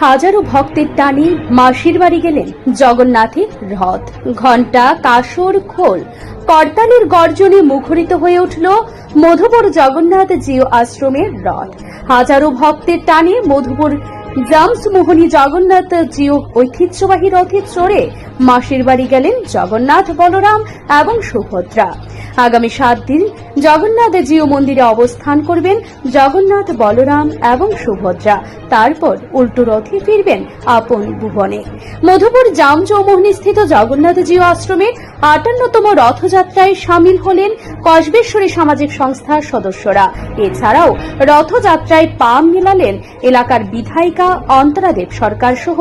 হাজারো ভক্তের টানে মাসির বাড়ি গেলেন জগন্নাথের রথ। ঘণ্টা, কাসর, খোল। করতালির গর্জনে মুখরিত হয়ে উঠল মধুপুর জগন্নাথ জিও আশ্রমের রথ। হাজারো ভক্তের টানে মধুপুর জামস মোহনী জগন্নাথ জিও ঐতিহ্যবাহী রথে চড়ে মাসির বাড়ি গেলেন জগন্নাথ, বলরাম এবং সুভদ্রা। আগামী সাত দিন জগন্নাথ জিও মন্দিরে অবস্থান করবেন জগন্নাথ, বলরাম এবং সুভদ্রা। তারপর উল্টো রথে ফিরবেন আপন ভুবনে। মধুপুর জাম চৌমোহনী স্থিত জগন্নাথ জিও আশ্রমে আটান্নতম রথযাত্রায় সামিল হলেন কসবেশ্বরী সামাজিক সংস্থার সদস্যরা। এছাড়াও রথযাত্রায় পা মেলালেন এলাকার বিধায়িকা অন্তরাদেব সরকার সহ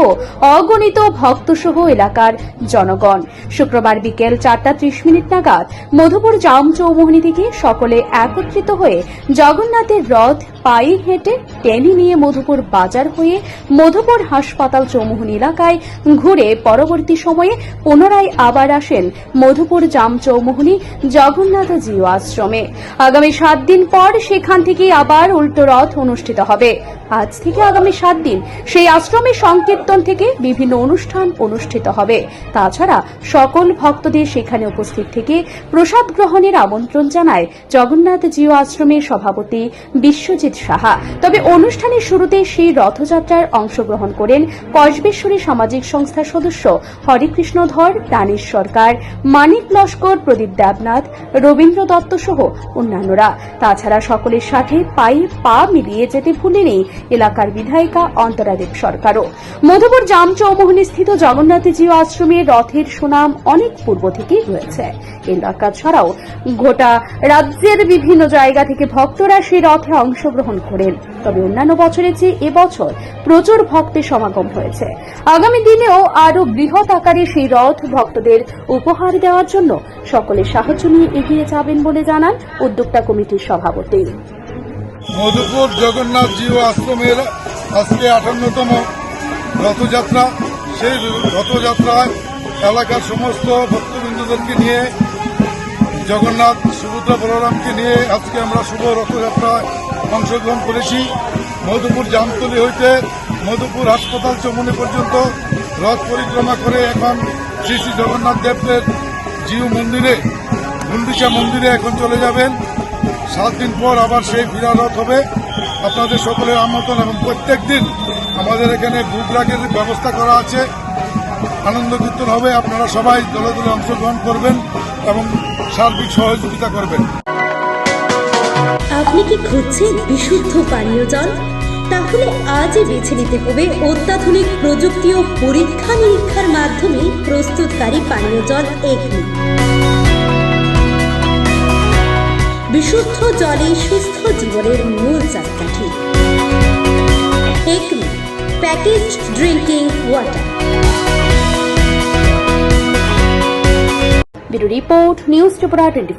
অগণিত ভক্ত সহ এলাকার জনগণ। শুক্রবার বিকেল চারটা ত্রিশ মিনিট নাগাদ মধুপুর জাম চৌমোহনী থেকে সকলে একত্রিত হয়ে জগন্নাথের রথ পায়ে হেঁটে টেনে নিয়ে মধুপুর বাজার হয়ে মধুপুর হাসপাতাল চৌমোহনী এলাকায় ঘুরে পরবর্তী সময়ে পুনরায় আবার আসেন মধুপুর জাম চৌমোহনী জগন্নাথ জিও আশ্রমে। আগামী সাত দিন পর সেখান থেকে আবার উল্টো রথ অনুষ্ঠিত হবে। আজ থেকে আগামী সাত দিন সেই আশ্রমের সংকীর্তন থেকে বিভিন্ন অনুষ্ঠান অনুষ্ঠিত হবে। তাছাড়া সকল ভক্তদের সেখানে উপস্থিত থেকে প্রসাদ গ্রহণের আমন্ত্রণ জানায় জগন্নাথ জিও আশ্রমের সভাপতি বিশ্বজিৎ সাহা। তবে অনুষ্ঠানের শুরুতে সেই রথযাত্রার অংশগ্রহণ করেন কসবেশ্বরী সামাজিক সংস্থার সদস্য হরেকৃষ্ণ ধর, দানিশ সরকার, মানিক লস্কর, প্রদীপ দেবনাথ, রবীন্দ্র দত্ত সহ অন্যান্যরা। তাছাড়া সকলের সাথে পায়ে পা মিলিয়ে যেতে ভুলেনি এলাকার বিধায়িকা অন্তরাদেব সরকারও। মধুপুর জাম চৌমোহনী স্থিত জগন্নাথ জিও আশ্রমের রথের সুনাম অনেক পূর্ব থেকেই রয়েছে। এলাকা ছাড়াও গোটা রাজ্যের বিভিন্ন জায়গা থেকে ভক্তরা সেই রথে অংশগ্রহণ করেন। তবে অন্যান্য বছরের চেয়ে এবছর প্রচুর ভক্তের সমাগম হয়েছে। আগামী দিনেও আরও বৃহৎ আকারে সেই রথ ভক্তদের উপহার দেওয়ার জন্য সকলের সাহায্য নিয়ে এগিয়ে যাবেন বলে জানান উদ্যোক্তা কমিটির সভাপতি। মধুপুর জগন্নাথ জিও আশ্রমের আজকে আটান্নতম রথযাত্রা। সেই রথযাত্রায় এলাকার সমস্ত ভক্তবৃন্দদেরকে নিয়ে, জগন্নাথ, সুভদ্রা, বলরামকে নিয়ে আজকে আমরা শুভ রথযাত্রায় অংশগ্রহণ করেছি। মধুপুর জামতলি হইতে মধুপুর হাসপাতাল চমনি পর্যন্ত রথ পরিক্রমা করে এখন শ্রী শ্রী জগন্নাথ দেবদের জিও মন্দিরে, গুন্ডিচা মন্দিরে এখন চলে যাবেন। সাত দিন পর আবার সেই ফিরা রথ হবে। আপনাদের সকলের আমন্ত্রণ এবং প্রত্যেক দিন আমাদের এখানে বুক রাগের ব্যবস্থা করা আছে। আনন্দ কীর্তন হবে। আপনারা সবাই দলে দলে অংশগ্রহণ করবেন এবং সার্বিক সহযোগিতা করবেন। আপনি কি খুঁজছেন বিশুদ্ধ পানীয় জল? তাহলে আজই বেছে নিতে হবে অত্যাধুনিক প্রযুক্তি ও পরীক্ষা নিরীক্ষার মাধ্যমে প্রস্তুতকারী পানীয় জল এগনি। বিশুদ্ধ জলে সুস্থ জীবনের মূল চাকাঠি। Acme package drinking water bureau report, news Tripura twenty